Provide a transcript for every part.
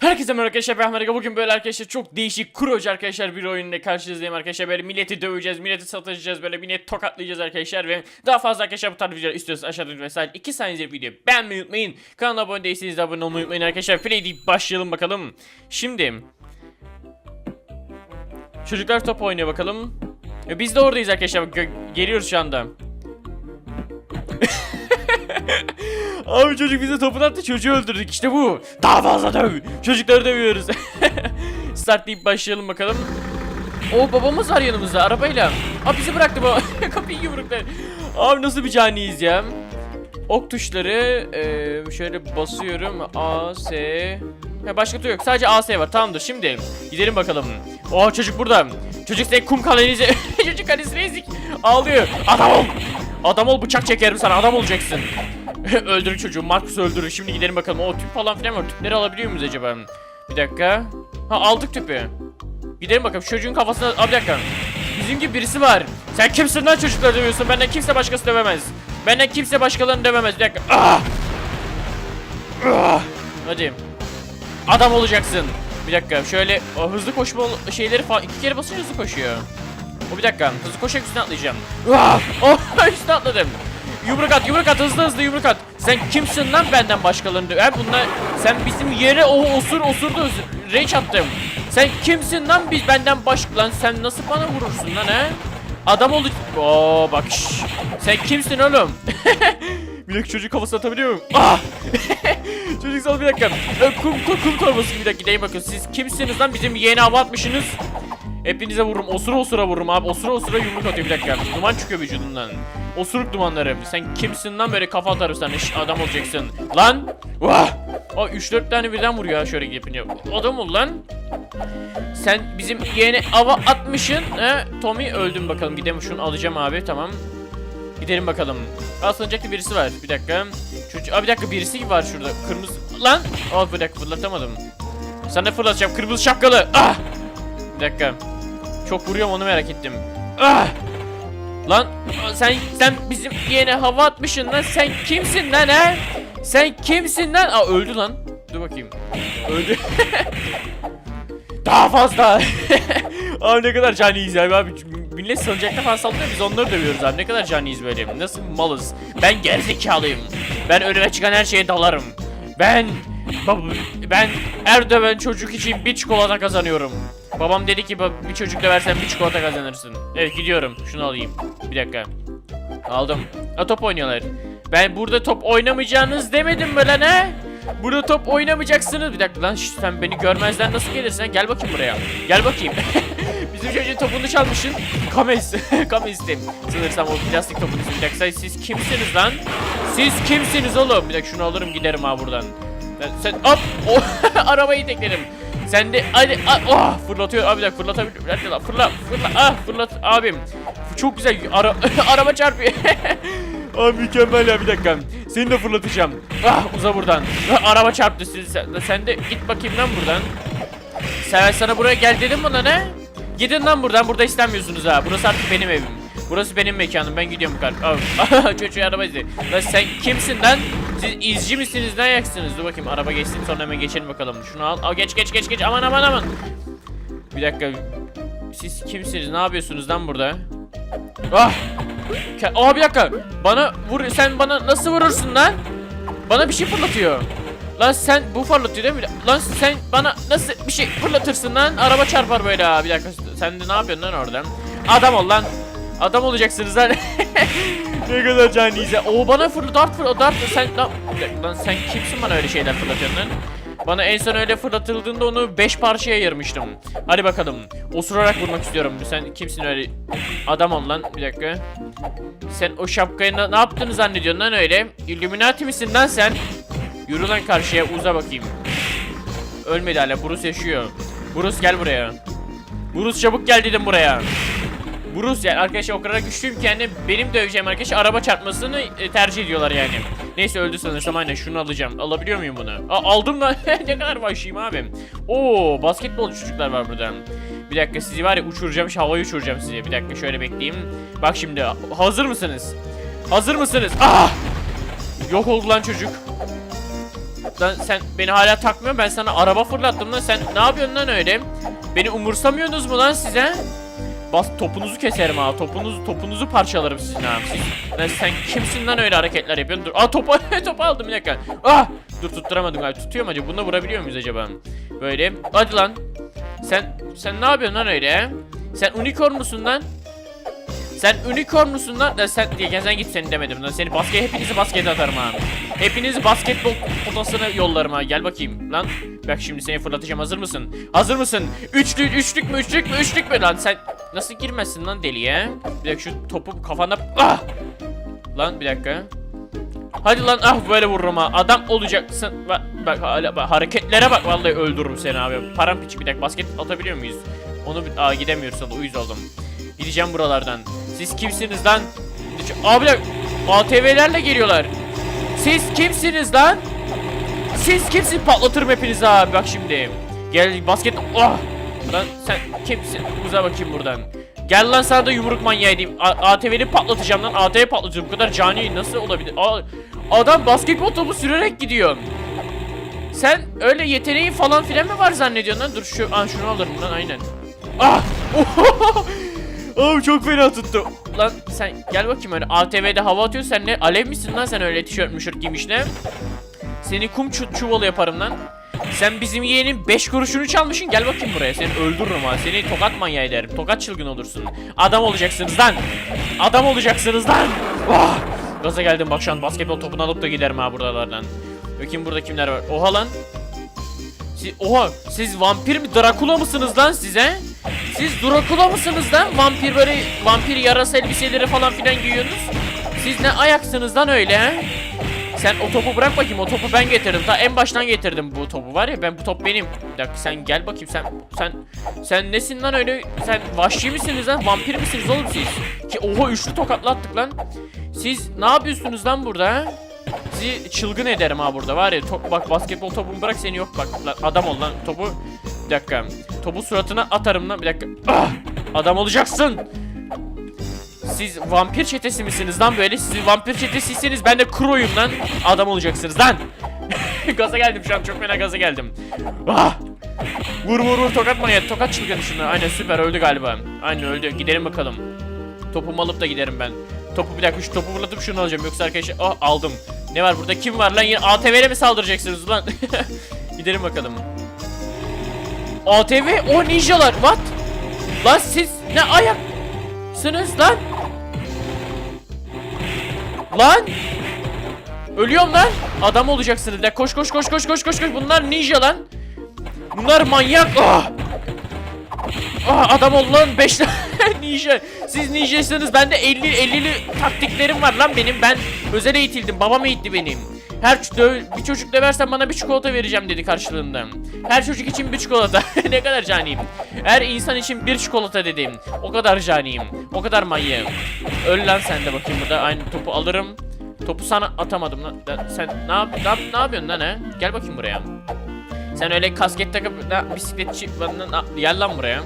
Herkese merhaba arkadaşlar ben Ahmet Bugün böyle arkadaşlar çok değişik kurucu arkadaşlar bir oyunla karşınızdayım arkadaşlar. Böyle milleti döveceğiz milleti satacağız böyle milleti tokatlayacağız arkadaşlar ve daha fazla arkadaşlar bu tarz videolar istiyorsanız aşağıda sadece 2 saniye video beğenmeyi unutmayın. Kanala abone değilseniz de abone olmayı unutmayın arkadaşlar. Play deyip başlayalım bakalım. Şimdi çocuklar top oynuyor bakalım. E, biz de oradayız arkadaşlar. Geliyoruz şu anda Abi çocuk bize topunu attı çocuğu öldürdük işte bu. Daha fazla döv. Çocukları dövüyoruz. Start başlayalım bakalım. O babamız var yanımızda arabayla. Abi bizi bıraktı bu. Kapıyı yumruklar. Abi nasıl bir caniyiz ya. Ok tuşları eee, şöyle basıyorum. A, S. Ha, başka tuş yok. Sadece A, S var. Tamamdır. Şimdi gidelim bakalım. O çocuk burada. Çocuk sen kum kalenizi. çocuk kalesini ezik. Ağlıyor. Adam ol. Adam ol bıçak çekerim sana. Adam olacaksın. öldürün çocuğu. Marcus öldürün. Şimdi gidelim bakalım. O tüp falan filan var. Tüpleri alabiliyor muyuz acaba? Bir dakika. Ha aldık tüpü. Gidelim bakalım. Çocuğun kafasına... Bir dakika. Bizim gibi birisi var. Sen kimsin lan çocukları dövüyorsun? Benden kimse başkası dövemez. Benden kimse başkalarını dövemez. Bir dakika. Ah! Ah! Hadi. Adam olacaksın. Bir dakika. Şöyle o hızlı koşma şeyleri falan iki kere basınca hızlı koşuyor. O bir dakika. Hızlı koşarak üstüne atlayacağım. Ah! Oh! üstüne atladım. Yumruk at, yumruk at, hızlı hızlı yumruk at. Sen kimsin lan benden başkalarını döver? Bunlar sen bizim yere o osur osurdu. Rage attım. Sen kimsin lan biz benden baş lan sen nasıl bana vurursun lan he? Adam oldu. Oo bak. şş. Sen kimsin oğlum? bir dakika çocuk kafasına atabiliyor muyum? Ah! çocuk sal bir dakika. Kum, kum, kum torbası bir dakika gideyim bakın. Siz kimsiniz lan bizim yeğeni hava atmışsınız? Hepinize vururum. Osura osura vururum abi. Osura osura yumruk atıyor bir dakika. Duman çıkıyor vücudundan. Osuruk dumanları. Sen kimsin lan böyle kafa atarım sana. Şş, adam olacaksın. Lan! Vah! O 3-4 tane birden vuruyor ha şöyle yapınca. Adam ol lan. Sen bizim yeğeni ava atmışsın. He? Tommy öldüm bakalım. Gidelim şunu alacağım abi. Tamam. Gidelim bakalım. Aslanacak birisi var. Bir dakika. Çocuk... Aa bir dakika birisi var şurada. Kırmızı... Lan! Aa bir dakika fırlatamadım. Sana fırlatacağım. Kırmızı şapkalı. Ah! Bir dakika. Çok vuruyorum onu merak ettim. Ah! Lan sen sen bizim yeğene hava atmışsın lan. Sen kimsin lan he? Sen kimsin lan? Aa öldü lan. Dur bakayım. Öldü. Daha fazla. abi ne kadar caniyiz ya abi. Millet salıncakta falan sallıyor biz onları dövüyoruz abi. Ne kadar caniyiz böyle. Nasıl malız. Ben gerizekalıyım. Ben önüme çıkan her şeye dalarım. Ben ben her döven çocuk için bir çikolata kazanıyorum. Babam dedi ki "Bab- bir çocuk döversen bir çikolata kazanırsın. Evet gidiyorum. Şunu alayım. Bir dakika. Aldım. Ha top oynuyorlar. Ben burada top oynamayacağınız demedim mi lan he? Burada top oynamayacaksınız. Bir dakika lan şş, sen beni görmezden nasıl gelirsen gel bakayım buraya. Gel bakayım. Bizim çocuğun topunu çalmışsın. Kames. Kames'tim. Sanırsam o plastik topunu. Bir siz kimsiniz lan? Siz kimsiniz oğlum? Bir dakika şunu alırım giderim ha buradan. Sen, sen hop. Arabayı teklerim. Sen de hadi ah, oh, fırlatıyor abi bir dakika fırlatabilir. Hadi lan fırla fırla ah fırlat abim. Çok güzel ara, araba çarpıyor. Abi mükemmel ya bir dakika. Seni de fırlatacağım. Ah uza buradan. Ah, araba çarptı sizi. Sen, sen de git bakayım lan buradan. Sen sana buraya gel dedim buna ne? Gidin lan buradan. Burada istemiyorsunuz ha. Burası artık benim evim. Burası benim mekanım. Ben gidiyorum kalk. Al. Çocuğu araba izle. Lan sen kimsin lan? Siz izci misiniz? Ne ayaksınız? Dur bakayım araba geçsin sonra hemen geçelim bakalım. Şunu al. Al geç geç geç geç. Aman aman aman. Bir dakika. Siz kimsiniz? Ne yapıyorsunuz lan burada? Ah! Aa bir dakika. Bana vur sen bana nasıl vurursun lan? Bana bir şey fırlatıyor. Lan sen bu fırlatıyor değil mi? Lan sen bana nasıl bir şey fırlatırsın lan? Araba çarpar böyle ha. Bir dakika sen de ne yapıyorsun lan oradan? Adam ol lan. Adam olacaksınız lan. ne kadar ya. Oo bana fırla dart fırla dart sen lan, lan sen kimsin bana öyle şeyler fırlatıyorsun? Bana en son öyle fırlatıldığında onu 5 parçaya ayırmıştım. Hadi bakalım. Osurarak vurmak istiyorum. Sen kimsin öyle? Adam ol lan. Bir dakika. Sen o şapkayı na- ne yaptığını zannediyorsun lan öyle? Illuminati misin lan sen? Yürü lan karşıya uza bakayım. Ölmedi hala. Bruce yaşıyor. Bruce gel buraya. Bruce çabuk gel dedim buraya. Bruce yani arkadaşlar o kadar güçlüyüm ki benim döveceğim arkadaş araba çarpmasını e, tercih ediyorlar yani. Neyse öldü sanırsam aynen şunu alacağım. Alabiliyor muyum bunu? Aa, aldım lan. ne kadar başlayayım abim. Oo basketbol çocuklar var burada. Bir dakika sizi var ya uçuracağım, şu havayı uçuracağım size. Bir dakika şöyle bekleyeyim. Bak şimdi hazır mısınız? Hazır mısınız? Ah! Yok oldu lan çocuk. Lan sen beni hala takmıyorsun. Ben sana araba fırlattım lan. Sen ne yapıyorsun lan öyle? Beni umursamıyorsunuz mu lan size? Bas topunuzu keserim ha. Topunuzu topunuzu parçalarım sizin ha. Siz, sen kimsin lan öyle hareketler yapıyorsun? Dur. Aa topu topu aldım bir dakika. Ah! Dur tutturamadım galiba. Tutuyor mu acaba? Bununla vurabiliyor muyuz acaba? Böyle. Hadi lan. Sen sen ne yapıyorsun lan öyle? Sen unicorn musun lan? Sen unicorn musun lan? Lan sen diye sen git seni demedim lan. Seni basket hepinizi baskete atarım ha. Hepinizi basketbol potasına yollarım ha. Gel bakayım lan. Bak şimdi seni fırlatacağım. Hazır mısın? Hazır mısın? Üçlü, üçlük mü, üçlük mü, üçlük mü lan? Sen nasıl girmezsin lan deliye? Bir dakika şu topu kafanda... Ah! Lan bir dakika. Hadi lan ah böyle vururum ha. Adam olacaksın. Bak, bak, bak hareketlere bak vallahi öldürürüm seni abi. Param piçi bir dakika basket atabiliyor muyuz? Onu aa gidemiyoruz da uyuz oldum. Gideceğim buralardan. Siz kimsiniz lan? Abi bir dakika. ATV'lerle geliyorlar. Siz kimsiniz lan? Siz kimsin patlatırım hepinizi abi bak şimdi. Gel basket. Oh! Lan sen kimsin? Uza bakayım buradan. Gel lan sana da yumruk manyağı. A- ATV'ni patlatacağım lan. ATV patlatacağım. Bu kadar cani nasıl olabilir? Aa, adam basketbol topu sürerek gidiyor. Sen öyle yeteneği falan filan mı var zannediyorsun lan? Dur şu an şunu alırım lan aynen. Ah! Abi çok fena tuttu. Lan sen gel bakayım öyle. ATV'de hava atıyorsun sen ne? Alev misin lan sen öyle tişört müşört giymiş ne? Seni kum çu- çuvalı yaparım lan. Sen bizim yeğenin 5 kuruşunu çalmışsın. Gel bakayım buraya. Seni öldürürüm ha. Seni tokat manyağı ederim. Tokat çılgın olursun. Adam olacaksınız lan. Adam olacaksınız lan. Ah! Gaza geldim. Bak şu an basketbol topunu alıp da giderim ha buralardan. Bakayım burada kimler var. Oha lan siz, oha siz vampir mi Drakula mısınız lan size? Siz Drakula mısınız lan? Vampir böyle vampir yarası elbiseleri falan filan giyiyorsunuz. Siz ne ayaksınız lan öyle he? Sen o topu bırak bakayım o topu ben getirdim. Ta en baştan getirdim bu topu var ya ben bu top benim. Bir dakika sen gel bakayım sen sen sen nesin lan öyle? Sen vahşi misiniz lan? Vampir misiniz oğlum siz? Ki oha üçlü tokatlattık lan. Siz ne yapıyorsunuz lan burada ha? Sizi çılgın ederim ha burada var ya. Top, bak basketbol topumu bırak seni yok bak. Lan, adam ol lan topu. Bir dakika. Topu suratına atarım lan bir dakika. Ah! adam olacaksın. Siz vampir çetesi misiniz lan böyle? Siz vampir çetesiyseniz ben de Kro'yum lan. Adam olacaksınız lan. Gaza geldim şu an çok fena gaza geldim. Ah! vur vur vur tokat manyak tokat çılgın şunu aynen süper öldü galiba. Aynen öldü. Gidelim bakalım. Topumu alıp da giderim ben. Topu bir dakika şu topu fırlatıp şunu alacağım yoksa arkadaşlar ah aldım. Ne var burada kim var lan yine ATV'le mi saldıracaksınız lan? gidelim bakalım. ATV o ninjalar what? Lan siz ne ayaksınız lan? Lan! Ölüyorum lan. Adam olacaksınız. Koş koş koş koş koş koş koş. Bunlar ninja lan. Bunlar manyak. Ah! Ah adam ol lan 5 ninja. Siz ninjasınız. Bende 50 50'li taktiklerim var lan benim. Ben özel eğitildim. Babam eğitti benim. Her bir çocuk döversen bana bir çikolata vereceğim dedi karşılığında. Her çocuk için bir çikolata. ne kadar caniyim. Her insan için bir çikolata dedim. O kadar caniyim. O kadar manyağım. Öl lan sen de bakayım burada. Aynı topu alırım. Topu sana atamadım lan. Sen ne, yap ne, ne yapıyorsun lan he? Gel bakayım buraya. Sen öyle kasket takıp bisikletçi gel lan buraya.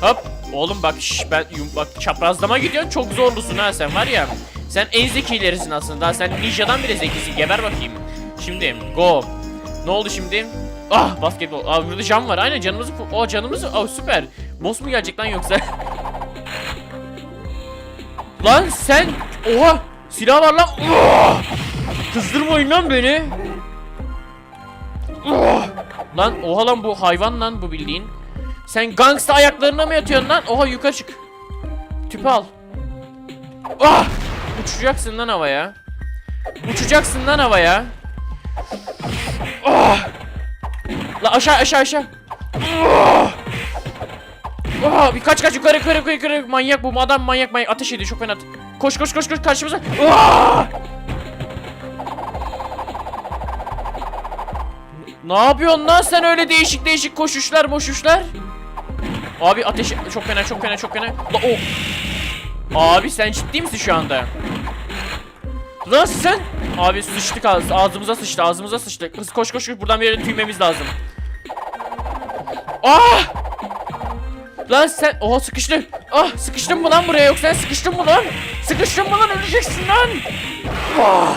Hop. Oğlum bak şş, ben yum, bak çaprazlama gidiyorsun çok zorlusun ha sen var ya. Sen en zekilerisin aslında. Sen ninjadan bile zekisin. Geber bakayım. Şimdi go. Ne oldu şimdi? Ah basketbol. Aa burada cam var. Aynen canımızı o canımızı. Aa süper. Boss mu gelecek lan yoksa? lan sen oha silah var lan. Oh! Kızdırmayın lan beni. Oh! Lan oha lan bu hayvan lan bu bildiğin. Sen gangsta ayaklarına mı yatıyorsun lan? Oha yukarı çık. Tüpü al. Ah! Uçacaksın lan havaya. Uçacaksın lan havaya. Ah! La aşağı aşağı aşağı. Ah! Ah! Birkaç kaç yukarı yukarı yukarı yukarı. Manyak bu adam manyak manyak ateş ediyor çok fena. Koş koş koş koş karşımıza. Ah! Ne yapıyorsun lan sen öyle değişik değişik koşuşlar moşuşlar? Abi ateş çok fena çok fena çok fena. La o. Abi sen ciddi misin şu anda? Lan sen? Abi sıçtık ağz ağzımıza sıçtı ağzımıza sıçtı. Kız koş koş koş buradan bir yere tüymemiz lazım. Ah! Lan sen oha sıkıştı. Ah sıkıştın mı lan buraya yoksa sıkıştın mı lan? Sıkıştın mı lan öleceksin lan. Ah!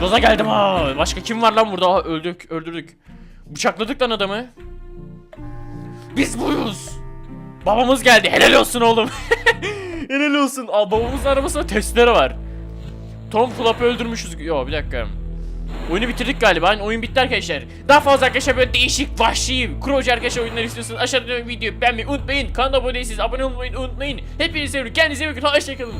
Gaza geldim ha. Başka kim var lan burada? Aha, öldük, öldürdük. Bıçakladık lan adamı. Biz buyuz. Babamız geldi. Helal olsun oğlum. Helal olsun. Aa, babamızın arabasında testere var. Tom Club'ı öldürmüşüz. Yo bir dakika. Oyunu bitirdik galiba. Hani oyun bitti arkadaşlar. Daha fazla arkadaşlar böyle değişik, vahşi, kroci arkadaşlar oyunlar istiyorsanız aşağıda videoyu beğenmeyi unutmayın. Kanala abone değilseniz abone olmayı unutmayın. Hepinizi seviyorum. Kendinize iyi bakın. Hoşçakalın.